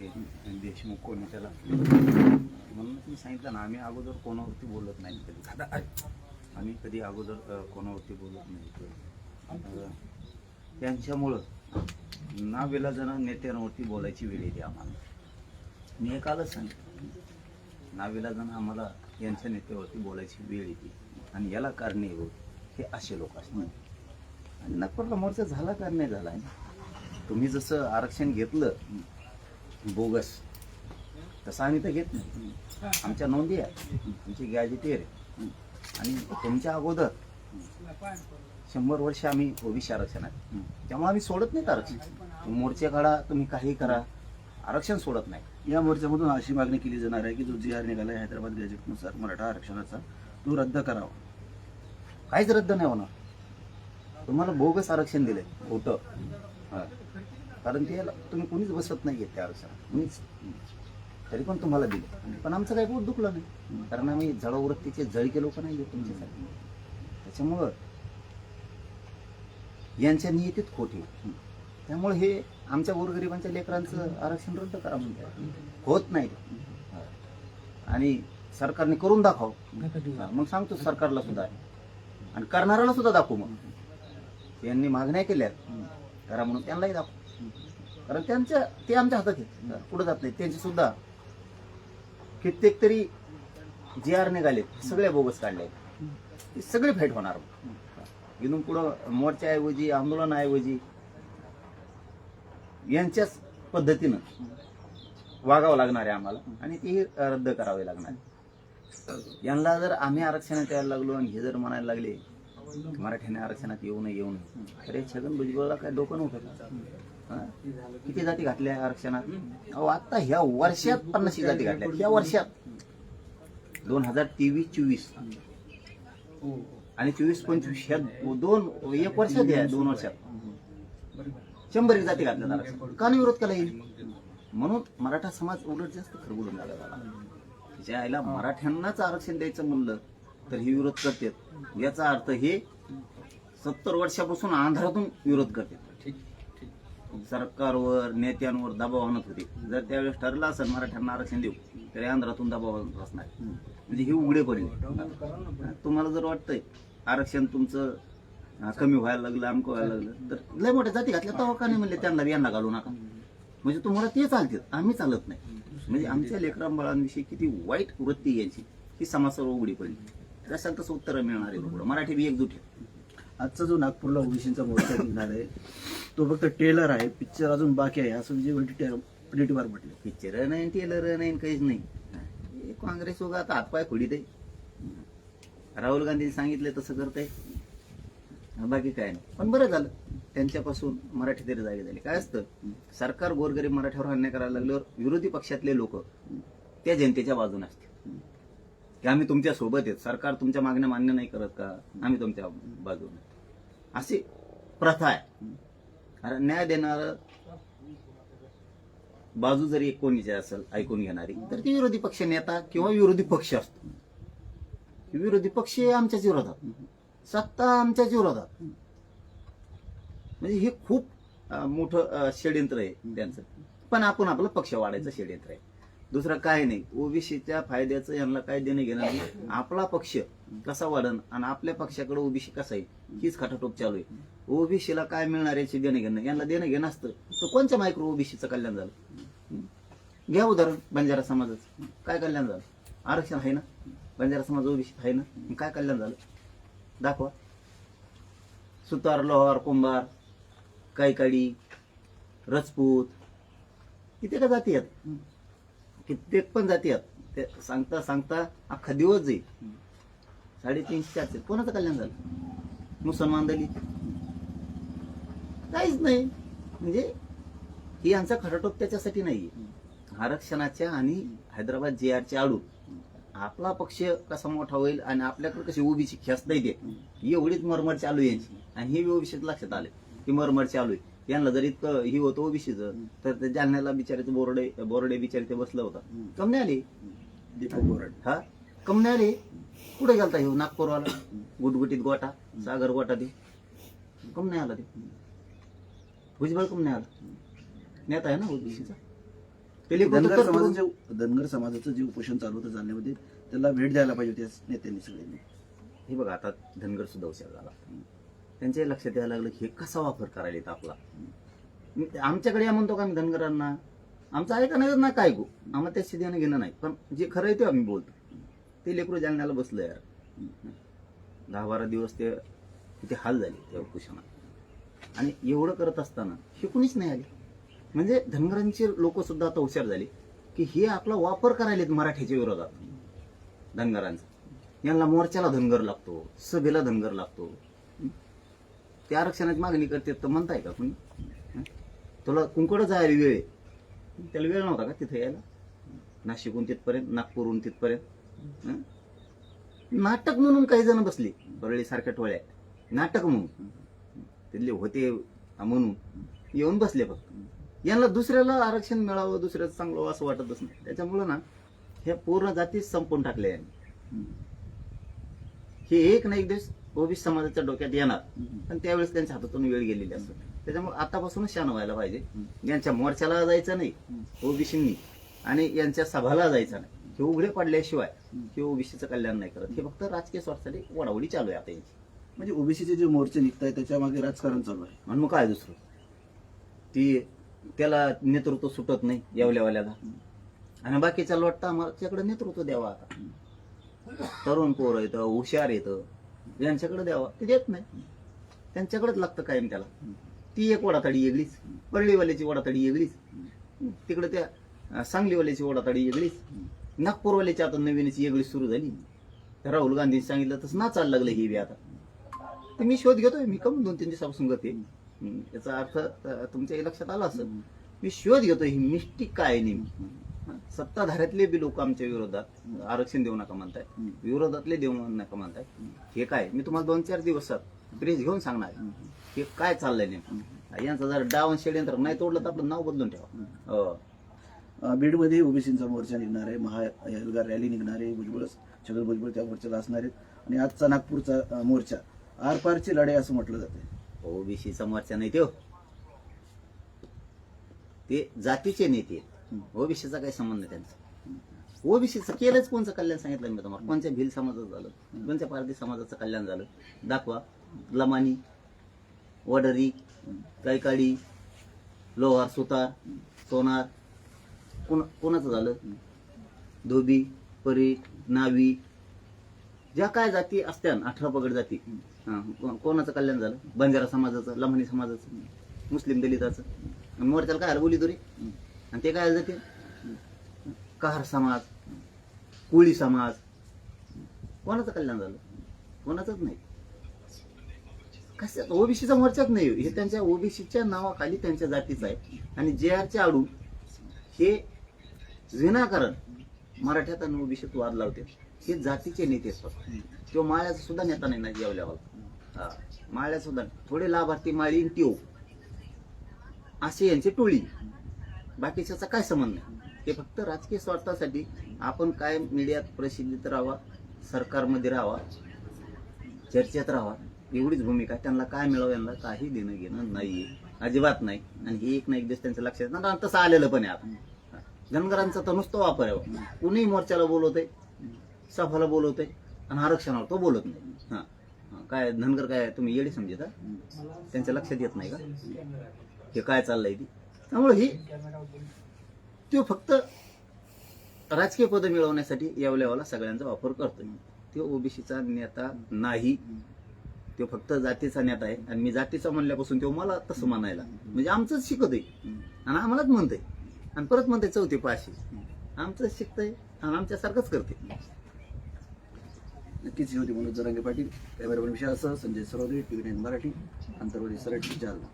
देशमुख कोणी त्याला? म्हणून मी सांगितलं ना आम्ही अगोदर कोणावरती बोलत नाही कधी. आम्ही कधी अगोदर कोणावरती बोलत नाही त्यांच्यामुळं नावेला जण नेत्यांवरती बोलायची वेळ येते आम्हाला. मी हे कालच सांगितलं. नावेला जण आम्हाला यांच्या नेत्यावरती बोलायची वेळ येते. आणि याला कारणीभूत हे असे लोक असतात. आणि नागपूरला मोर्चा झाला का नाही झाला तुम्ही जसं आरक्षण घेतलं बोगस. तसं आम्ही तर घेत नाही. आमच्या नोंदी आहे. आमची गॅजेटेर आहे. आणि तुमच्या अगोदर शंभर वर्ष आम्ही ओबीसी आरक्षण आहे त्यामुळे आम्ही सोडत नाही आरक्षण. तुम्ही मोर्चे काढा तुम्ही काही करा. आरक्षण सोडत नाही. या मोर्चामधून अशी मागणी केली जाणार आहे की जो जी आर निघाला आहे हैदराबाद गॅजेटनुसार मराठा आरक्षणाचा तो रद्द करावा. काहीच रद्द नाही होणार. तुम्हाला बोगस आरक्षण दिलंय. होतं. हा. कारण ते तुम्ही कोणीच बसत नाहीये त्या आरक्षणात. कुणीच तरी पण तुम्हाला दिलं. पण आमचं काही पोट दुखलं नाही. कारण आम्ही जळवृत्तीचे जळके लोक नाही आहेत तुमच्यासाठी त्याच्यामुळं यांच्या नियतीत खोटी त्यामुळे हे आमच्या गोरगरिबांच्या लेकरांचं आरक्षण रद्द करा म्हणजे होत नाही आणि सरकारने करून दाखव. मग सांगतो सरकारला सुद्धा. आणि करणाऱ्याला सुद्धा दाखवू मग. यांनी मागण्या केल्या करा म्हणून त्यांनाही दाखवू. कारण त्यांच्या ते आमच्या हातात आहेत पुढे जात नाही त्यांचे सुद्धा कित्येक तरी जे आर निघाले सगळे बोगस काढले आहेत. ते सगळे फेट होणार इथून पुढं मोर्चाऐवजी आंदोलनाऐवजी यांच्याच पद्धतीनं वागावं लागणार आहे आम्हाला आणि तेही रद्द करावे लागणार आहे. यांना जर आम्ही आरक्षणात यायला लागलो आणि हे जर म्हणायला लागले मराठ्याने आरक्षणात येऊ नये येऊ नये अरे छगन भुजबळला काय डोकं नव्हतं का? किती जाती घातल्या आरक्षणात? अहो आता ह्या वर्षात पन्नास जाती घातल्या. ह्या वर्षात. दोन हजार तेवीस चोवीस. आणि चोवीस पंचवीस ह्या दोन एक वर्षात या दोन वर्षात. शंभर जाती घातल्या आरक्षण का नाही विरोध केला येईल? म्हणून मराठा समाज उलट जास्त खरबुडून झाला ज्या आईला मराठ्यांनाच आरक्षण द्यायचं म्हणलं तर हे विरोध करतात. याचा अर्थ हे सत्तर वर्षापासून आंध्रातून विरोध करतात. सरकारवर नेत्यांवर दबाव आणत होते. जर त्यावेळेस ठरलं असेल मराठ्यांना आरक्षण देऊ तरी आंध्रातून दबाव असणार म्हणजे हे पडेल. तुम्हाला जर वाटतंय आरक्षण तुमचं कमी व्हायला लागलं अमक व्हायला लागलं तर लय मोठ्या जाती घातल्या तेव्हा का नाही म्हणले त्यांना यांना घालू नका. म्हणजे तुम्हाला ते चालतात आम्ही चालत नाही. म्हणजे आमच्या लेकरांबाळांविषयी किती वाईट वृत्ती यायची ही समाजावर उघडी पडली. तसं तसं उत्तरं मिळणार आहे मराठी बी एकजूट आहे. आजचा जो नागपूरला ओबीसीचा मोर्चा निघणार आहे तो फक्त टेलर आहे पिक्चर अजून बाकी आहे. असं विजय वडेट्टीवार म्हटले. पिक्चर नाही टेलर नाही काहीच नाही. काँग्रेस उगा आता हातपाय खोडीत आहे. राहुल गांधी सांगितलं तसं करते बाकी काय नाही. पण बरं झालं. त्यांच्यापासून मराठी तरी जागे झाली. काय असतं? सरकार गोरगरीब मराठ्यावर अन्याय करायला लागल्यावर विरोधी पक्षातले लोक त्या जनतेच्या बाजूने असतील. की आम्ही तुमच्यासोबत आहेत. सरकार तुमच्या मागण्या मान्य नाही करत का? आम्ही तुमच्या बाजूने अशी प्रथा आहे. कारण न्याय देणार बाजू जरी एक कोणीची असेल ऐकून घेणारी तर ती विरोधी पक्ष नेता किंवा विरोधी पक्ष असतो. विरोधी पक्ष आमच्याच विरोधात. सत्ता आमच्याच विरोधात. म्हणजे हे खूप मोठं षड्यंत्र षडयंत्र आहे त्यांचं. पण आपण आपलं पक्ष वाढायचं षडयंत्र आहे. दुसरं काय नाही. ओबीसीच्या फायद्याचं यांना काय देणं घेणं नाही. आपला पक्ष कसा वाढन आणि आपल्या पक्षाकडे ओबीसी कसा आहे हीच खटाटोप चालू आहे. ओबीसीला काय मिळणार याची देणं घेणं यांना देणं घेणं असतं. तर कोणत्या मायक्रो ओबीसीचं कल्याण झालं? घ्या उदाहरण बंजारा समाजाचं. काय कल्याण झालं? आरक्षण आहे ना? बंजारा समाज ओबीसी आहे ना? काय कल्याण झालं? दाखवा. सुतार लोहार कुंभार कायकाडी रजपूत इथे का जाती आहेत? कित्येक पण जाती आहेत. ते सांगता सांगता अख्खा दिवस जाईल. साडेतीनशे चारशे. कोणाचं कल्याण झालं? मुसलमान दलित. काहीच नाही. म्हणजे ही यांचा खटाटोप त्याच्यासाठी नाही आरक्षणाच्या आणि हैदराबाद जे आरच्या आडू. आपला पक्ष कसा मोठा होईल आणि आपल्याकडे कशी ओबीसी नाही दे एवढीच मरमर चालू आहे यांची. आणि हे ओबीसीत लक्षात आले की मरमर चालू आहे. यांना जर इतकं ही होतं ओबीसीचं तर ते जालन्याला बिचारे बोर्डे बोर्डे बिचारे ते बसलं होतं. कम नाही आले? दीपक बोराड. हा? कम नाही आले? कुठे गेलता हे नागपूरवाला? गुटगुटीत गोटा सागर गोटा ते. कम नाही आला ते? भुजबळ कम नाही आला नेता आहे ना ओबीसीचा. धनगर समाजाचे धनगर समाजाचं जे उपोषण चालू होतं जालन्यामध्ये त्याला भेट द्यायला पाहिजे होती नेत्यांनी सगळ्यांनी. हे बघा आता धनगर सुद्धा हुशार झाला. त्यांच्या लक्षात यायला लागलं की हे कसा वापर करायला येत आपला? आमच्याकडे या म्हणतो का आम्ही धनगरांना? आमचं ऐका नाही ना काय गो? आम्हाला त्याशी देणं घेणं नाही. पण जे खरं आहे ते आम्ही बोलतो. ते लेकरू जालन्याला बसलं यार. दहा बारा दिवस ते किती हाल झाले त्या उपोषणात. आणि एवढं करत असताना हे कुणीच नाही आले. म्हणजे धनगरांचे लोक सुद्धा आता हुशार झाले की हे आपला वापर करायलेत मराठीच्या विरोधात. धनगरांचा. यांना मोर्चाला धनगर लागतो सभेला धनगर लागतो. ते आरक्षणाची मागणी करते तर म्हणताय का कुणी? तुला कुंकड जायला वेळ आहे. त्याला वेळ नव्हता का तिथे यायला? नाशिकहून तिथपर्यंत नागपूरहून तिथपर्यंत? नाटक म्हणून काही जण बसले. बरळी सारख्या टोळ्या. नाटक म्हणून. तिथले होते म्हणून. येऊन बसले फक्त. यांना दुसऱ्याला आरक्षण मिळावं दुसऱ्याचं चांगलं असं वाटतच नाही. त्याच्यामुळं ना ह्या पूर्ण जातीच संपून टाकल्या यांनी. हे एक ना एक दिवस ओबीसी समाजाच्या डोक्यात येणार. पण त्यावेळेस त्यांच्या हातातून वेळ गेलेली असते. त्याच्यामुळे आतापासूनच शान व्हायला पाहिजे. यांच्या मोर्चाला जायचं नाही ओबीसींनी. आणि यांच्या सभाला जायचं नाही. हे उघडे पडल्याशिवाय हे ओबीसीचं कल्याण नाही करत. हे फक्त राजकीय स्वार्थासाठी वडावडी चालू आहे आता यांची. म्हणजे ओबीसीचे जे मोर्चे निघत आहेत त्याच्यामागे राजकारण चालू आहे. आणि मग काय दुसरं? ती त्याला नेतृत्व सुटत नाही येवल्यावाल्याला. आणि बाकीच्या वाटतं आम्हाच्याकडे नेतृत्व द्यावा आता. तरुण पोरं येतं हुशार येतं. यांच्याकडे द्यावा ते देत नाही त्यांच्याकडेच लागतं कायम त्याला. ती एक वडाताडी वेगळीच परळीवाल्याची वडाताडी वेगळीच तिकडे त्या सांगलीवाल्याची वडाताडी वेगळीच नागपूरवाल्याची आता नवीनच वेगळीच सुरू झाली. राहुल गांधी सांगितलं तसं ना चाललं लागलं ही बी आता. ते मी शोध घेतोय मी कम दोन तीन दिवसापासून करते. याचा अर्थ तुमच्या लक्षात आला असेल. मी शोध घेतोय ही मिस्टिक काय हं, सत्ताधाऱ्यातले बी लोक आमच्या विरोधात आरक्षण देऊ नका म्हणताय विरोधातले देऊ नका म्हणताय हे काय? मी तुम्हाला दोन चार दिवसात ब्रिज घेऊन सांगणार. हे काय चाललंय नेमकं? यांचं जर डावन षडयंत्र नाही तोडलं तर आपलं नाव बदलून ठेवा. हो. बीडमध्ये ओबीसीचा मोर्चा निघणार आहे. महा एल्गार रॅली निघणार आहे. भुजबळ छगन भुजबळ त्या मोर्चाला असणार आहेत. आणि आजचा नागपूरचा मोर्चा. आरपारची लढाई असं म्हटलं जाते ओबीसीचा मोर्चा नाही तो. ते जातीचे नेते आहेत. ओबीसीचा काही संबंध नाही त्यांचा. ओबीसीचं केलंच कोणचं कल्याण सांगितलं मी तुम्हाला. कोणत्या भिल समाजाचं झालं? कोणत्या पारधी समाजाचं कल्याण झालं? दाखवा. लमानी वडरी कैकाडी लोहार सुतार सोनार कोण कोणाचं झालं? धोबी परी नावी ज्या काय जाती असत्या अठरा पगड जाती. कोणाचं कल्याण झालं? बंजारा समाजाचं लमानी समाजाचं मुस्लिम दलिताचं. मोर्चाला काय आलं? बोली तुरी आणि ते काय जाते कहार समाज कोळी समाज कोणाचं कल्याण झालं? कोणाचंच नाही. कशात ओबीसीचा मोर्चाच नाही. हे त्यांच्या ओबीसीच्या नावाखाली त्यांच्या जातीचं आहे. आणि जे आरच्या आडू हे विनाकारण मराठ्यात आणि ओबीसीत वाद लावते. हे जातीचे नेते असतात तो माळ्याचा सुद्धा नेता नाही ना जेवल्यावर हा. माळ्या सुद्धा. थोडे लाभार्थी माळी टिओ. असे यांची टोळी. बाकीच्याचा काय संबंध नाही. ते फक्त राजकीय स्वार्थासाठी आपण काय मीडियात प्रसिद्धीत राहावा सरकारमध्ये राहावा चर्चेत राहावा एवढीच भूमिका त्यांना काय मिळावं यांना काही देणं घेणं नाहीये. अजिबात नाही. आणि हे एक ना एक दिवस त्यांचं लक्षात येणार आणि तसं आलेलं पण आहे आपण धनगरांचा तर नुसतं वापर आहे. कुणी मोर्चाला बोलवते सभाला बोलवते आणि आरक्षणावर तो बोलत नाही. हा. काय धनगर काय तुम्ही येडी समजता त्यांच्या लक्षात येत नाही का? हे काय चाललंय ती? त्यामुळे ही तो फक्त राजकीय पद मिळवण्यासाठी येवल्यावाला सगळ्यांचा वापर करतोय तो ओबीसीचा नेता नाही. तो फक्त जातीचा नेता आहे. आणि मी जातीचा म्हणल्यापासून तो मला तसं म्हणायला. म्हणजे आमचंच शिकतोय. आणि आम्हालाच म्हणतोय. आणि परत म्हणते चौथी पाचशे आमचंच शिकतंय आणि आमच्यासारखंच करते नक्कीच ही होती मनोज जरांगे पाटील. कॅमेरामॅन असं संजय सरोदे टीव्ही नाईन मराठी अंतर्वादी सराठी जालना.